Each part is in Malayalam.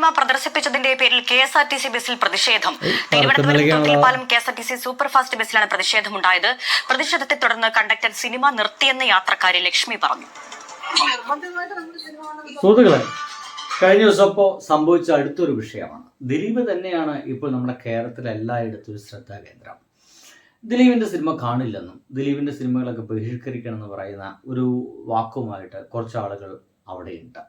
സിനിമ പ്രദർശിപ്പിച്ചതിന്റെ പേരിൽ K S R T C ബസ്സിൽ പ്രതിഷേധം. Thiruvananthapuram. K S R T C super fast ബസ്സിലാണ് പ്രതിഷേധമുണ്ടായത്. പ്രതിഷേധത്തെ തുടർന്ന് കണ്ടക്ടർ സിനിമ നിർത്തിയെന്ന് യാത്രക്കാരി ലക്ഷ്മി പറഞ്ഞു. സുഹൃത്തുക്കളെ കഴിഞ്ഞ ദിവസം ഇപ്പോൾ സംഭവിച്ച അടുത്തൊരു വിഷയമാണ്. ദിലീപ് തന്നെയാണ് ഇപ്പോൾ നമ്മുടെ കേരളത്തിലെ എല്ലായിടത്തും ഒരു ശ്രദ്ധാ കേന്ദ്രം. ദിലീപിന്റെ സിനിമ കാണില്ലെന്നും ദിലീപിന്റെ സിനിമകളൊക്കെ ബഹിഷ്കരിക്കണം എന്ന് പറയുന്ന ഒരു വാക്കുമായിട്ട് കുറച്ച് ആളുകൾ അവിടെയുണ്ട്.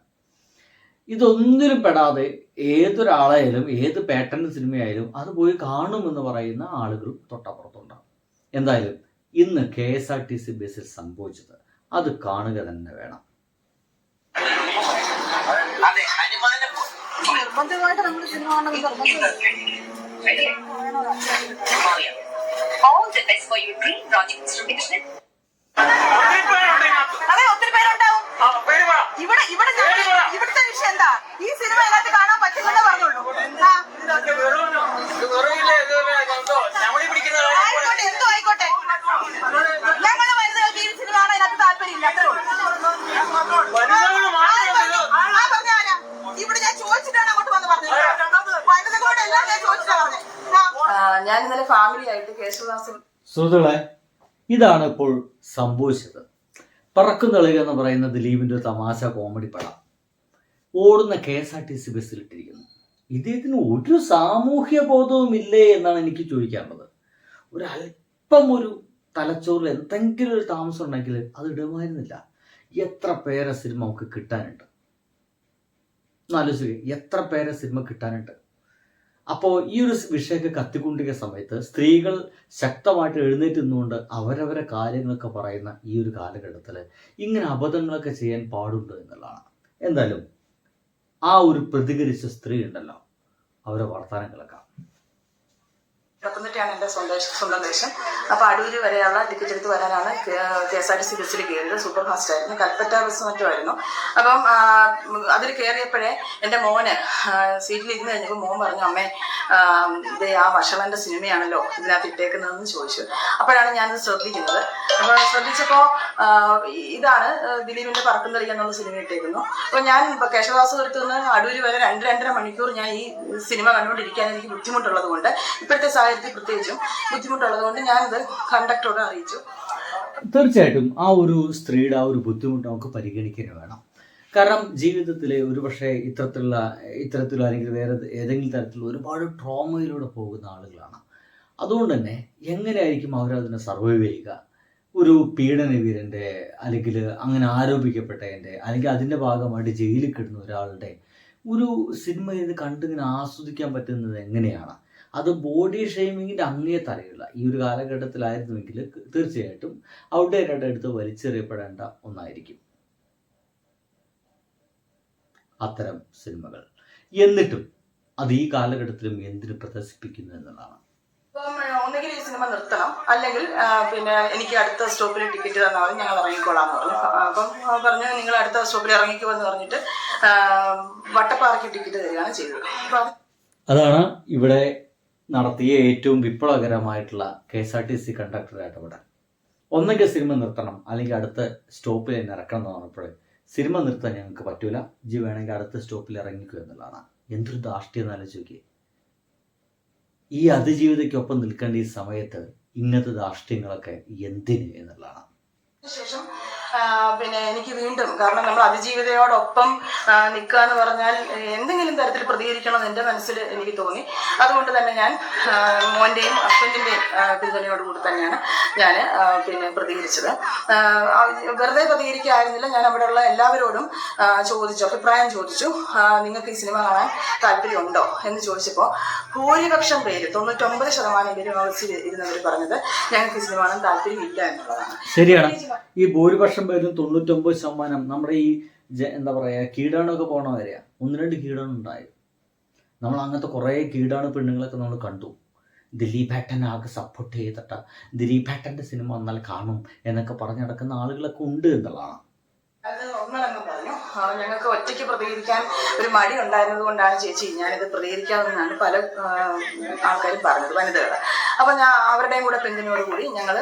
ഇതൊന്നിലും പെടാതെ ഏതൊരാളായാലും ഏത് പാറ്റേൺ സിനിമയായാലും അത് പോയി കാണുമെന്ന് പറയുന്ന ആളുകൾ തൊട്ടപ്പുറത്തുണ്ടാകും എന്തായാലും ഇന്ന് K S R T C ബസ്സിൽ സംഭവിച്ചത് അത് കാണുക തന്നെ വേണം. ഇവിടെ ഇവിടെ നിർബന്ധമായിട്ട് നമ്മൾ സിനിമ നിർബന്ധം ഇവിടെ the best for your dream project, Mr. Krishnan. ഒത്തിരി പേരുണ്ട് ഇതിനകത്ത്. അതെ ഒത്തിരി പേരുണ്ടാവും ആ, പേര് പറ. ഇവിടെ ഇവിടെ ഞാൻ- പേര് പറ. ഇവിടുത്തെ വിഷയം എന്താ ഈ സിനിമ അതിനകത്ത് കാണാൻ പറ്റില്ലെന്ന് പറഞ്ഞോളൂ ആ, ഇതൊക്കെ വെറും ഇത് വെറും ഇല്ലേ, ഇത് ഒരു എന്തോ ചമടി പിടിക്കുന്ന കാര്യം പോലെ. ആയിക്കോട്ടെ എന്തോ ആയിക്കോട്ടെ ഞങ്ങൾ വനിതകൾക്ക് ഈ സിനിമ കാണാൻ അതിനകത്ത് താല്പര്യമില്ല അത്രേ ഉള്ളൂ. വനിതകൾ മാത്രമല്ല ഇത്. ആ പറഞ്ഞ ആരാ? ഇവിടെ ഞാൻ ചോദിച്ചിട്ടാണ് അങ്ങോട്ട് വന്ന് പറഞ്ഞത് വനിതകളോട് എല്ലാം ഞാൻ ചോദിച്ചിട്ടാ പറഞ്ഞത് ആ. ഞാൻ ഇന്നലെ ഫാമിലി ആയിട്ട് കേശവദാസ് സുഹൃത്തുക്കളെ ഇതാണ് ഇപ്പോൾ സംഭവിച്ചത്. പറക്കും തളിക എന്ന് പറയുന്ന ദിലീപിന്റെ ഒരു തമാശ കോമഡി പടം. ഓടുന്ന K S R T C ബസ്സിലിട്ടിരിക്കുന്നു ഇദ്ദേഹത്തിന് ഒരു സാമൂഹ്യ ബോധവും ഇല്ലേ എന്നാണ് എനിക്ക് ചോദിക്കാനുള്ളത്. ഒരു അല്പം ഒരു തലച്ചോറിൽ എന്തെങ്കിലും ഒരു താമസം ഉണ്ടെങ്കിൽ അത് ഇടുമായിരുന്നില്ല. എത്ര പേരെ സിനിമ നമുക്ക് കിട്ടാനുണ്ട്? എന്നാലോചിക്കുക എത്ര പേരെ സിനിമ കിട്ടാനുണ്ട്? അപ്പോൾ ഈ ഒരു വിഷയമൊക്കെ കത്തിക്കൊണ്ടിരിക്കുന്ന സമയത്ത് സ്ത്രീകൾ ശക്തമായിട്ട് എഴുന്നേറ്റ് നിന്നുകൊണ്ട് അവരവരെ കാര്യങ്ങളൊക്കെ പറയുന്ന ഈ ഒരു കാലഘട്ടത്തിൽ ഇങ്ങനെ അബദ്ധങ്ങളൊക്കെ ചെയ്യാൻ പാടുണ്ട് എന്നുള്ളതാണ്. എന്തായാലും ആ ഒരു പ്രതികരിച്ച സ്ത്രീ ഉണ്ടല്ലോ. അവരെ വർത്തമാനം കേൾക്കാം പത്തനംതിട്ടയാണ് എന്റെ സ്വന്തം സ്വന്തം ദേശം അപ്പോൾ അടൂര് വരെയുള്ള ടിക്കറ്റ് എടുത്ത് വരാനാണ് K S R T C ബസ്സിൽ കയറിയത്. സൂപ്പർ ഫാസ്റ്റ് ആയിരുന്നു. കൽപ്പറ്റ ബസ് മറ്റുമായിരുന്നു. അപ്പം അതിൽ കയറിയപ്പോഴേ എന്റെ മോന് സീറ്റിൽ ഇരുന്ന് കഴിഞ്ഞപ്പോൾ മോൻ പറഞ്ഞു അമ്മേ ഇത് ആ വഷളന്റെ സിനിമയാണല്ലോ ഇതിനകത്ത് ഇട്ടേക്കുന്നതെന്ന് ചോദിച്ചു. അപ്പോഴാണ് ഞാനത് ശ്രദ്ധിക്കുന്നത്. അപ്പോൾ ശ്രദ്ധിച്ചപ്പോൾ ഇതാണ് ദിലീപിന്റെ പറക്കും എന്നുള്ള സിനിമ ഇട്ടേക്കുന്നു. അപ്പോൾ ഞാൻ കേശവദാസപുരത്ത് നിന്ന് അടൂര് വരെ രണ്ട് രണ്ടര മണിക്കൂർ ഞാൻ ഈ സിനിമ കണ്ടുകൊണ്ടിരിക്കാൻ എനിക്ക് ബുദ്ധിമുട്ടുള്ളത് കൊണ്ട് ഇപ്പോഴത്തെ സാഹചര്യത്തിൽ പ്രത്യേകിച്ചും ബുദ്ധിമുട്ടുള്ളത് കൊണ്ട് ഞാനിത് കണ്ടക്ടറോട് അറിയിച്ചു. തീർച്ചയായിട്ടും ആ ഒരു സ്ത്രീയുടെ ആ ഒരു ബുദ്ധിമുട്ട് നമുക്ക് പരിഗണിക്കാൻ വേണം. കാരണം ജീവിതത്തിലെ ഒരുപക്ഷെ ഇത്തരത്തിലുള്ള ഇത്തരത്തിലുള്ള അല്ലെങ്കിൽ വേറെ ഏതെങ്കിലും തരത്തിലുള്ള ഒരുപാട് ട്രോമയിലൂടെ പോകുന്ന ആളുകളാണ്. അതുകൊണ്ട് തന്നെ എങ്ങനെയായിരിക്കും അവരതിനെ സർവൈവ് ചെയ്യുക? ഒരു പീഡന വീരന്റെ അല്ലെങ്കിൽ അങ്ങനെ ആരോപിക്കപ്പെട്ടതിന്റെ അല്ലെങ്കിൽ അതിന്റെ ഭാഗമായിട്ട് ജയിലിൽ കിടന്ന ഒരാളുടെ ഒരു സിനിമ ഇത് കണ്ടിങ്ങനെ ആസ്വദിക്കാൻ പറ്റുന്നത് എങ്ങനെയാണ്? അത് ബോഡി ഷെയ്മിങ്ങിന്റെ അങ്ങേ തലയുള്ള ഈ ഒരു കാലഘട്ടത്തിലായിരുന്നുവെങ്കിൽ തീർച്ചയായിട്ടും ഔട്ട്ഡേറ്റഡ് എടുത്ത് വലിച്ചെറിയപ്പെടേണ്ട ഒന്നായിരിക്കും. അത്തരം സിനിമകൾ. എന്നിട്ടും അത് ഈ കാലഘട്ടത്തിലും എന്തിനു പ്രദർശിപ്പിക്കുന്നു എന്നുള്ളതാണ്. അപ്പം ഒന്നുകിൽ ഈ സിനിമ നിർത്തണം. അല്ലെങ്കിൽ പിന്നെ എനിക്ക് അടുത്ത സ്റ്റോപ്പിൽ ടിക്കറ്റ് തന്നാൽ മതി ഞങ്ങൾ ഇറങ്ങിക്കോളാന്ന് പറഞ്ഞു. അപ്പം പറഞ്ഞു നിങ്ങൾ അടുത്ത സ്റ്റോപ്പിൽ ഇറങ്ങിക്കുമെന്ന് പറഞ്ഞിട്ട് വട്ടപ്പാറയ്ക്ക് ടിക്കറ്റ് തരികയാണ് ചെയ്തത്. അതാണ് ഇവിടെ നടത്തിയ ഏറ്റവും വിപ്ലവകരമായിട്ടുള്ള K S R T C കണ്ടക്ടറുടെ ഇടപെടൽ ഒന്നെങ്കിൽ സിനിമ നിർത്തണം അല്ലെങ്കിൽ അടുത്ത സ്റ്റോപ്പിൽ തന്നെ ഇറക്കണം എന്ന് പറഞ്ഞപ്പോൾ സിനിമ നിർത്താൻ ഞങ്ങൾക്ക് പറ്റൂല. ജി വേണമെങ്കിൽ അടുത്ത സ്റ്റോപ്പിൽ ഇറങ്ങിക്കുക എന്നുള്ളതാണ്. എന്തൊരു ദാഷ്ട്യം എന്നാലും ചോദിക്കുക ഈ അതിജീവിതയ്ക്കൊപ്പം നിൽക്കേണ്ട ഈ സമയത്ത് ഇങ്ങനത്തെ ദാഷ്ട്യങ്ങളൊക്കെ എന്തിന് എന്നുള്ളതാണ്. ശേഷം പിന്നെ എനിക്ക് വീണ്ടും കാരണം നമ്മൾ അതിജീവിതയോടൊപ്പം നിൽക്കുക എന്ന് പറഞ്ഞാൽ എന്തെങ്കിലും തരത്തിൽ പ്രതികരിക്കണം എന്ന് എന്റെ മനസ്സിൽ എനിക്ക് തോന്നി. അതുകൊണ്ട് തന്നെ ഞാൻ മോന്റെയും ഹസ്ബൻഡിന്റെയും പിന്തുണയോട് കൂടി തന്നെയാണ് ഞാൻ പിന്നെ പ്രതികരിച്ചത്. വെറുതെ പ്രതികരിക്കായിരുന്നില്ല. ഞാൻ അവിടെയുള്ള എല്ലാവരോടും ചോദിച്ചു അഭിപ്രായം ചോദിച്ചു. നിങ്ങൾക്ക് ഈ സിനിമ കാണാൻ താല്പര്യമുണ്ടോ എന്ന് ചോദിച്ചപ്പോൾ ഭൂരിപക്ഷം പേര് തൊണ്ണൂറ്റൊമ്പത് ശതമാനം പേര് ഇരുന്നവർ പറഞ്ഞത് ഞങ്ങൾക്ക് ഈ സിനിമ കാണാൻ താല്പര്യമില്ല എന്നുള്ളതാണ്. ശരിയാണ്. ഈ ഭൂരിപക്ഷം പേരും തൊണ്ണൂറ്റൊമ്പത് ശതമാനം നമ്മുടെ ഈ എന്താ പറയുക കീടാണൊക്കെ പോണ വരെയാ ഒന്ന് രണ്ട് കീടാണ് ഉണ്ടായത്. നമ്മൾ അങ്ങനത്തെ കുറേ കീടാണ് പെണ്ണുങ്ങളൊക്കെ നമ്മൾ കണ്ടു. ദിലീപ് ഏട്ടൻ ആകെ സപ്പോർട്ട് ചെയ്തിട്ട. ദിലീപ് ഏട്ടന്റെ സിനിമ വന്നാൽ കാണും എന്നൊക്കെ പറഞ്ഞു നടക്കുന്ന ആളുകളൊക്കെ ഉണ്ട് എന്നുള്ളതാണ്. ഞങ്ങൾക്ക് ഒറ്റയ്ക്ക് പ്രതികരിക്കാൻ ഒരു മടി ഉണ്ടായിരുന്നത് കൊണ്ടാണ് ചേച്ചി ഞാനിത് പ്രതികരിക്കാമെന്നാണ് പല ആൾക്കാരും പറഞ്ഞത് വനിതകൾ അപ്പോൾ ഞാൻ അവരുടെയും കൂടെ പിന്തുണയോട് കൂടി ഞങ്ങൾ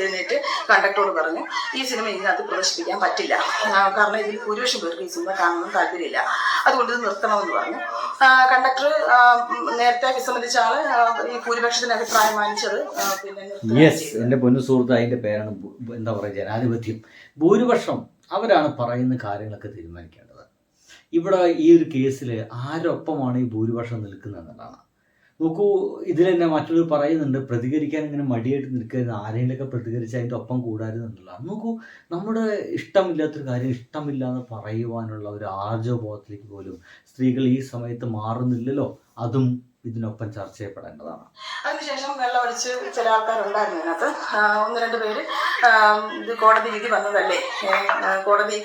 എഴുന്നേറ്റ് കണ്ടക്ടറോട് പറഞ്ഞു ഈ സിനിമ ഇതിനകത്ത് പ്രദർശിപ്പിക്കാൻ പറ്റില്ല. കാരണം ഇതിൽ ഭൂരിപക്ഷം പേർക്ക് ഈ സിനിമ കാണണമെന്ന് താല്പര്യമില്ല. അതുകൊണ്ട് ഇത് നിർത്തണമെന്ന് പറഞ്ഞു. കണ്ടക്ടർ നേരത്തെ വിസമ്മതിച്ച ആൾ ഈ ഭൂരിപക്ഷത്തിന് അഭിപ്രായം മാനിച്ചത് പിന്നെ എന്റെ യെസ്. എന്റെ പൊന്നു സുഹൃത്ത് അതിന്റെ പേരാണ് എന്താ പറയുക ജനാധിപത്യം. ഭൂരിപക്ഷം അവരാണ് പറയുന്ന കാര്യങ്ങളൊക്കെ തീരുമാനിക്കേണ്ടത്. ഇവിടെ ഈ ഒരു കേസിൽ ആരൊപ്പമാണ് ഈ ഭൂരിപക്ഷം നിൽക്കുന്നത് എന്നുള്ളതാണ്. നോക്കൂ ഇതിൽ തന്നെ മറ്റുള്ളവർ പറയുന്നുണ്ട് പ്രതികരിക്കാൻ ഇങ്ങനെ മടിയായിട്ട് നിൽക്കരുത് ആരെങ്കിലൊക്കെ പ്രതികരിച്ച് അതിന്റെ ഒപ്പം കൂടാരുന്നുള്ളതാണ് നോക്കൂ നമ്മുടെ ഇഷ്ടമില്ലാത്തൊരു കാര്യം ഇഷ്ടമില്ല എന്ന് പറയുവാനുള്ള ഒരു ആർജവബോധത്തിലേക്ക് പോലും സ്ത്രീകൾ ഈ സമയത്ത് മാറുന്നില്ലല്ലോ അതും ഇതിനൊപ്പം ചർച്ച ചെയ്യപ്പെടേണ്ടതാണ്. അതിനുശേഷം വെള്ളമടിച്ച് ചില ആൾക്കാരുണ്ടായിരുന്നു ഇതിനകത്ത്. ഒന്ന് രണ്ട് പേര് ഇത് കോടതി വിധി വന്നതല്ലേ? കോടതി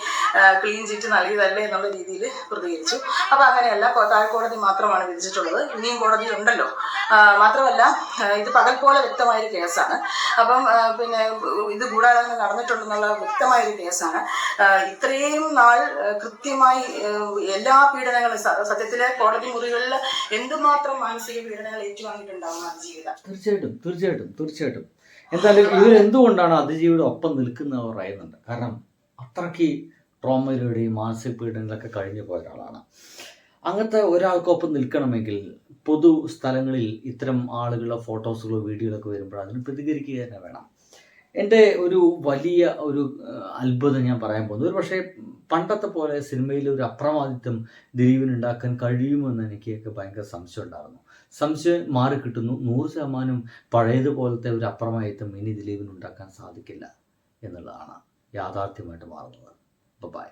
ക്ലീൻ ചിറ്റ് നൽകിയതല്ലേ എന്നുള്ള രീതിയിൽ പ്രതികരിച്ചു. അപ്പം അങ്ങനെയല്ല താഴെ കോടതി മാത്രമാണ് വിധിച്ചിട്ടുള്ളത്. ഇനിയും കോടതി ഉണ്ടല്ലോ. മാത്രമല്ല ഇത് പകൽ പോലെ വ്യക്തമായൊരു കേസാണ്. അപ്പം പിന്നെ ഇത് ഗൂഢാലോചന നടന്നിട്ടുണ്ടെന്നുള്ള വ്യക്തമായൊരു കേസാണ്. ഇത്രയും നാൾ കൃത്യമായി എല്ലാ പീഡനങ്ങളും സത്യത്തിലെ കോടതി മുറികളിൽ എന്തുമാത്രം മാനസിക പീഡനങ്ങൾ ഏറ്റുവാങ്ങിയിട്ടുണ്ടാവും അതിജീവിതം. തീർച്ചയായിട്ടും തീർച്ചയായിട്ടും തീർച്ചയായിട്ടും. എന്തായാലും ഇവരെന്തുകൊണ്ടാണ് അതിജീവിയുടെ ഒപ്പം നിൽക്കുന്നവർ പറയുന്നുണ്ട്? കാരണം അത്രയ്ക്ക് ട്രോമയിലൂടെയും മാനസിക പീഡനങ്ങളൊക്കെ കഴിഞ്ഞു പോയ ഒരാളാണ്. അങ്ങനത്തെ ഒരാൾക്കൊപ്പം നിൽക്കണമെങ്കിൽ പൊതു സ്ഥലങ്ങളിൽ ഇത്തരം ആളുകളുടെ ഫോട്ടോസുകളോ വീഡിയോകളൊക്കെ വരുമ്പോൾ അതിന് പ്രതികരിക്കുക തന്നെ വേണം. എന്റെ ഒരു വലിയ ഒരു അത്ഭുതം ഞാൻ പറയാൻ പോകുന്നത്. ഒരു പക്ഷേ പണ്ടത്തെ പോലെ സിനിമയിൽ ഒരു അപ്രമാദിത്വം ദിലീപിന് ഉണ്ടാക്കാൻ കഴിയുമെന്ന് എനിക്കൊക്കെ ഭയങ്കര സംശയം ഉണ്ടായിരുന്നു. സംശയം മാറി കിട്ടുന്നു. നൂറ് ശതമാനം പഴയതുപോലത്തെ ഒരു അപ്പുറമായിട്ട് ഇനി ദിലീപിന് ഉണ്ടാക്കാൻ സാധിക്കില്ല എന്നുള്ളതാണ് യാഥാർത്ഥ്യമായിട്ട് മാറുന്നത്. ബൈ